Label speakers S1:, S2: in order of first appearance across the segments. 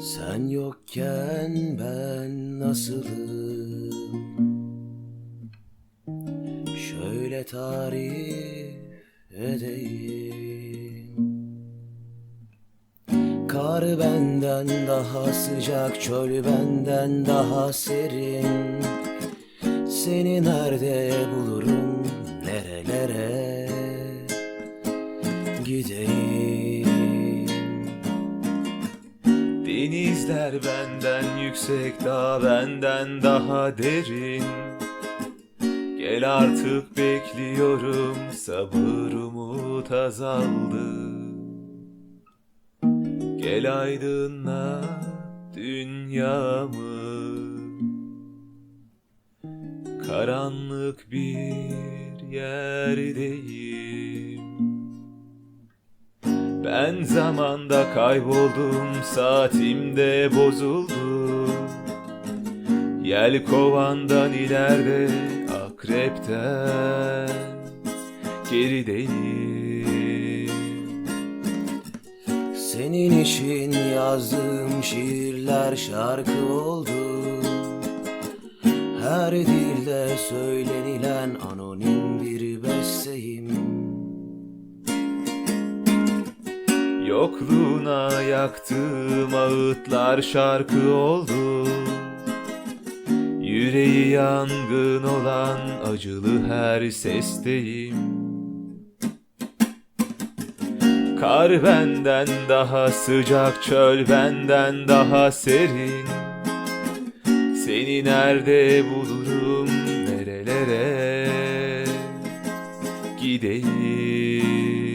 S1: Sen yokken ben nasılım? Şöyle tarif edeyim. Kar benden daha sıcak Çöl benden daha serin. Seni nerede bulurum Nerelere gideyim
S2: Denizler benden yüksek, dağ benden daha derin. Gel artık bekliyorum, sabır umut azaldı. Gel aydınlat dünyamı. Karanlık bir yerdeyim. Ben zamanda kayboldum, saatimde bozuldu. Yel kovandan ileride, akrepten gerideyim.
S1: Senin için yazdığım şiirler şarkı oldu Her dilde söylenilen anonim bir besteyim
S2: Yokluğuna yaktığım ağıtlar şarkı oldu. Yüreği yangın olan acılı her sesteyim. Kar benden daha sıcak, çöl benden daha serin. Seni nerede bulurum, nerelere gideyim?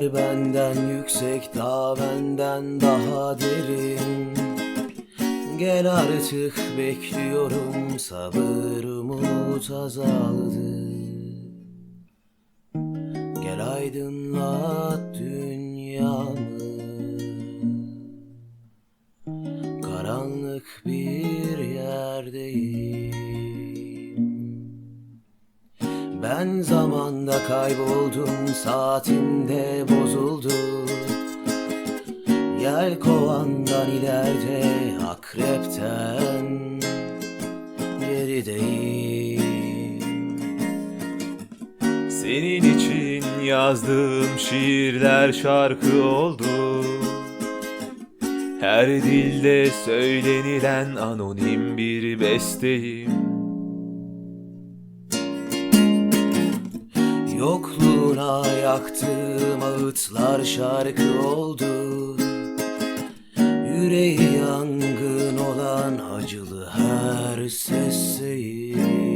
S1: Denizler benden yüksek, dağ benden daha derin. Gel artık bekliyorum, sabır umut azaldı. Gel aydınlat dünyamı. Karanlık bir yerdeyim Ben zamanda kayboldum Saatimde bozuldu. Yel kovandan ileride Akrepten Gerideyim.
S2: Senin için yazdığım şiirler şarkı oldu. Her dilde söylenilen anonim bir besteyim
S1: Yokluğuna yaktığım ağıtlar şarkı oldu. Yüreği yangın olan acılı her seseyim